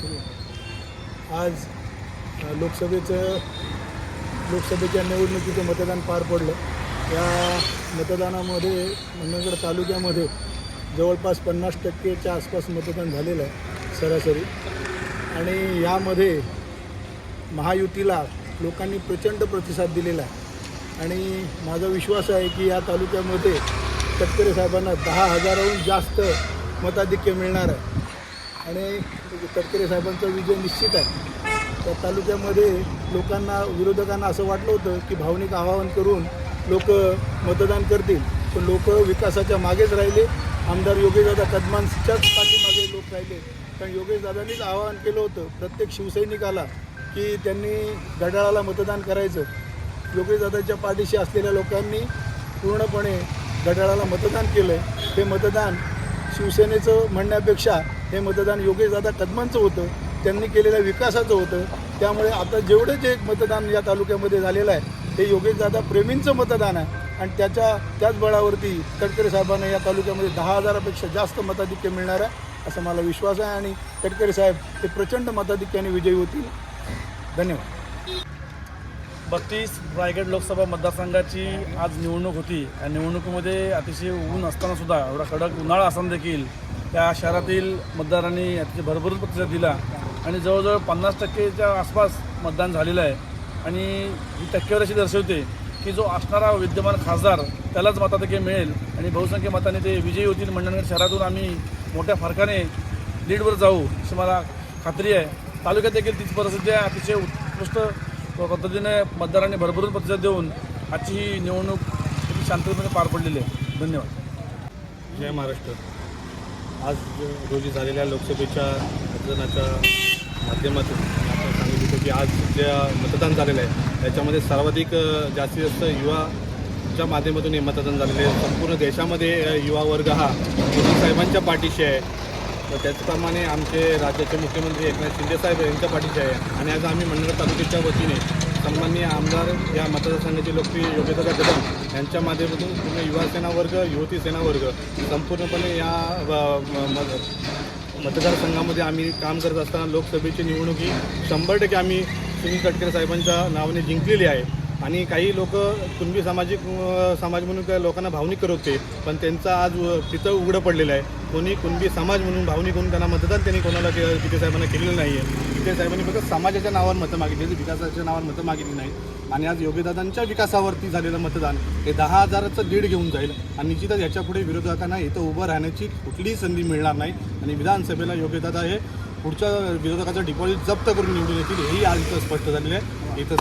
आज लोकसभेचं लोकसभेच्या निवडणुकीचं मतदान पार पडलं. या मतदानामध्ये मनगड तालुक्यामध्ये जवळपास पन्नास टक्केच्या आसपास मतदान झालेलं आहे सरासरी. आणि यामध्ये महायुतीला लोकांनी प्रचंड प्रतिसाद दिलेला आहे. आणि माझा विश्वास आहे की या तालुक्यामध्ये तटकरे साहेबांना दहा हजाराहून जास्त मताधिक्य मिळणार आहे. आणि तटकरे साहेबांचा विजय निश्चित आहे. त्या तालुक्यामध्ये लोकांना विरोधकांना असं वाटलं होतं की भावनिक आवाहन करून लोक मतदान करतील. पण लोक विकासाच्या मागेच राहिले. आमदार योगेशदादा कदमांच्याच पाठीमागे लोक राहिले. कारण योगेशदादांनीच आवाहन केलं होतं प्रत्येक शिवसैनिकाला की त्यांनी घड्याळाला मतदान करायचं. योगेशदादाच्या पाठीशी असलेल्या लोकांनी पूर्णपणे घड्याळाला मतदान केलं आहे हे मतदान शिवसेनेचं म्हणण्यापेक्षा हे मतदान योगेशदादा कदमांचं होतं त्यांनी केलेल्या विकासाचं होतं. त्यामुळे आता जेवढे जे मतदान या तालुक्यामध्ये झालेलं आहे हे योगेशदादा प्रेमींचं मतदान आहे. आणि त्याच्या त्याच बळावरती तटकरे साहेबांना या तालुक्यामध्ये दहा हजारापेक्षा जास्त मताधिक्य मिळणार आहे असं मला विश्वास आहे. आणि तटकरे साहेब हे प्रचंड मताधिक्याने विजयी होतील. धन्यवाद. बत्तीस रायगड लोकसभा मतदारसंघाची आज निवडणूक होती. या निवडणुकीमध्ये अतिशय ऊन असतानासुद्धा एवढा कडक उन्हाळा असताना देखील त्या शहरातील मतदारांनी अतिशय भरभरून प्रतिसाद दिला आणि जवळजवळ पन्नास टक्केच्या आसपास मतदान झालेलं आहे. आणि ही टक्केवारी अशी दर्शवते की जो असणारा विद्यमान खासदार त्यालाच मताधिक्य मिळेल आणि बहुसंख्य मताने ते विजयी होतील मंडणगड शहरातून आम्ही मोठ्या फरकाने लीडवर जाऊ अशी मला खात्री आहे. तालुक्यात देखील तीच परिस्थिती आहे. अतिशय उत्कृष्ट पद्धतीने मतदारांनी भरभरून प्रतिसाद देऊन आजची ही निवडणूक किती शांततेने पार पडलेली आहे. धन्यवाद. जय महाराष्ट्र. आज रोजी झालेल्या लोकसभेच्या मतदानाच्या माध्यमातून आपण सांगितलं की आज जे मतदान झालेलं आहे त्याच्यामध्ये सर्वाधिक जास्तीत जास्त युवाच्या माध्यमातून हे मतदान झालेले आहे. संपूर्ण देशामध्ये युवा वर्ग हा मोदी साहेबांच्या पाठीशी आहे. तर त्याचप्रमाणे आमचे राज्याचे मुख्यमंत्री एकनाथ शिंदे साहेब यांच्या पाठीशी आहे. आणि आज आम्ही मंडळ तालुक्याच्या वतीने सन्माननीय आमदार या मतदारसंघाचे लोकप्रिय योग्यता कदम यांच्या माध्यमातून पूर्ण युवा सेना वर्ग युवती सेना वर्ग संपूर्णपणे या मतदारसंघामध्ये आम्ही काम करत असताना लोकसभेची निवडणूक ही शंभर टक्के आम्ही सुनील तटकरे साहेबांच्या नावाने जिंकलेली आहे. आणि काही लोक कुणबी सामाजिक समाज म्हणून काही लोकांना भावनिक करत होते पण त्यांचा आज व- तिथं उघडं पडलेलं आहे. कोणी कुणबी समाज म्हणून भावनिक होऊन त्यांना मतदान त्यांनी कोणाला के तिथे साहेबांना केलेलं नाही आहे तिथे साहेबांनी फक्त समाजाच्या नावावर मतं मागितली विकासाच्या नावावर मतं मागितली नाही आणि आज योगीदादांच्या विकासावरती झालेलं मतदान हे दहा हजाराचं लीड घेऊन जाईल. आणि निश्चितच याच्यापुढे विरोधकांना इथं उभं राहण्याची कुठलीही संधी मिळणार नाही. आणि विधानसभेला योगीदादा हे पुढच्या विरोधकाचं डिपॉझिट जप्त करून निवडून येतील हेही आज इथं स्पष्ट झालेलं आहे. इथं